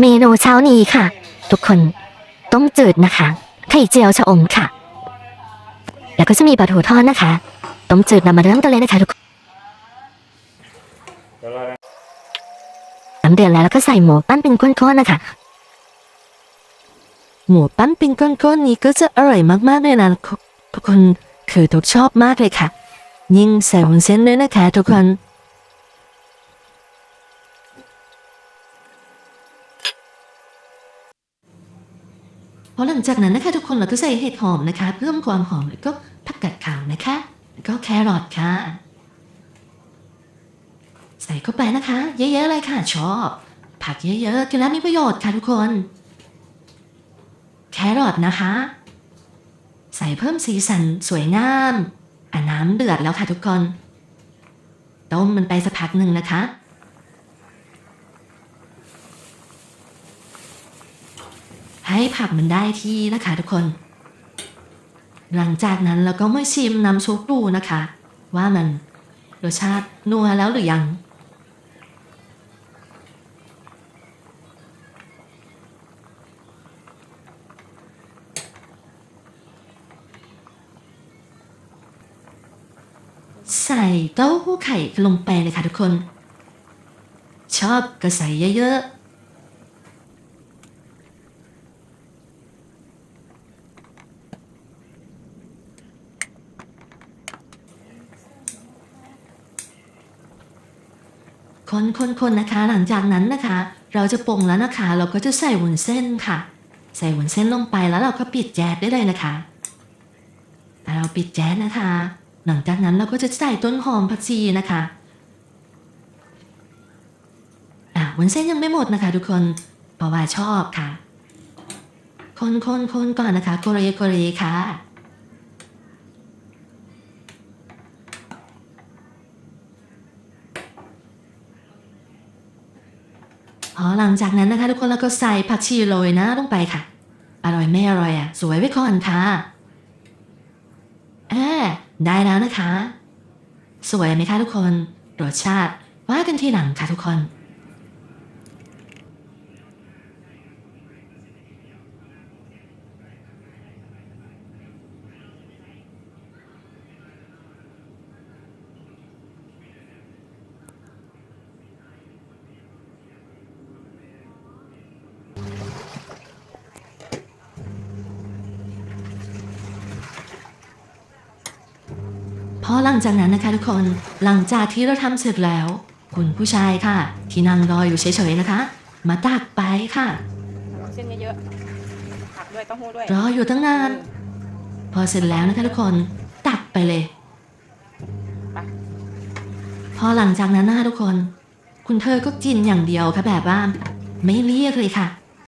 เมนูเช้านี้ค่ะ ทุกคนต้มจืดนะคะ ไข่เจียวชะอมค่ะ แล้วก็จะมีปลาทูทอดนะคะ ต้มจืดนำมาเริ่มกันเลยนะคะทุกคนนะน้ำเดือดแล้วแล้วก็ใส่หมูปั้นเป็นก้อนๆนะคะ หมูปั้นเป็นก้อนๆนี้ก็จะอร่อยมากๆเลยนะทุกคนคือทุกชอบมากเลยค่ะ ยิ่งใส่วุ้นเส้นด้วยนะคะทุกคน พอหลังจากนั้นนะคะทุกคนเราก็ใส่เห็ดหอมนะคะ เพิ่มความหอมแล้วก็ผักกาดขาวนะคะ แล้วก็แครอทค่ะ ใส่เข้าไปนะคะ เยอะๆเลยค่ะชอบ ผักเยอะๆกินแล้วมีประโยชน์ค่ะทุกคน แครอทนะคะ ใส่เพิ่มสีสันสวยงามอะน้ำเดือดแล้วค่ะทุกคนต้มมันไปสักพักหนึ่งนะคะ ให้ผักมันได้ที่นะคะทุกคน หลังจากนั้นเราก็มาชิมน้ำซุปดูนะคะ ว่ามันรสชาตินัวแล้วหรือยัง ใส่เต้าหู้ไข่ลงไปเลยค่ะทุกคน ชอบก็ใส่เยอะๆ คนคนคนนะคะ หลังจากนั้นนะคะ เราจะปรุงแล้วนะคะ เราก็จะใส่วุ้นเส้นค่ะ ใส่วุ้นเส้นลงไปแล้วเราก็ปิดแก๊สได้เลยนะคะเราปิดแก๊สนะคะ หลังจากนั้นเราก็จะใส่ต้นหอมผักชีนะคะอะวุ้นเส้นยังไม่หมดนะคะ ทุกคนเพราะว่าชอบค่ะ คนคนคนก่อนนะคะโกเรโกเรค่ะ พอหลังจากนั้นนะคะ ทุกคนเราก็ใส่ผักชีโรยนะลงไปค่ะ อร่อยไม่อร่อยอะ สวยไว้ก่อนค่ะอ่าได้แล้วนะคะ สวยไหมคะทุกคนรสชาติว่ากันทีหลังค่ะทุกคน พอหลังจากนั้นนะคะทุกคน หลังจากที่เราทำเสร็จแล้ว คุณผู้ชายค่ะ ที่นั่งรออยู่เฉยๆนะคะ มาตักไปค่ะเอาเส้นเยอะๆผักด้วยเต้าหู้ด้วยรออยู่ตั้งนาน พอเสร็จแล้วนะคะทุกคน ตักไปเลยไปพอหลังจากนั้นนะคะทุกคน คุณเธอก็กินอย่างเดียวค่ะแบบว่า ไม่เรียกเลยค่ะ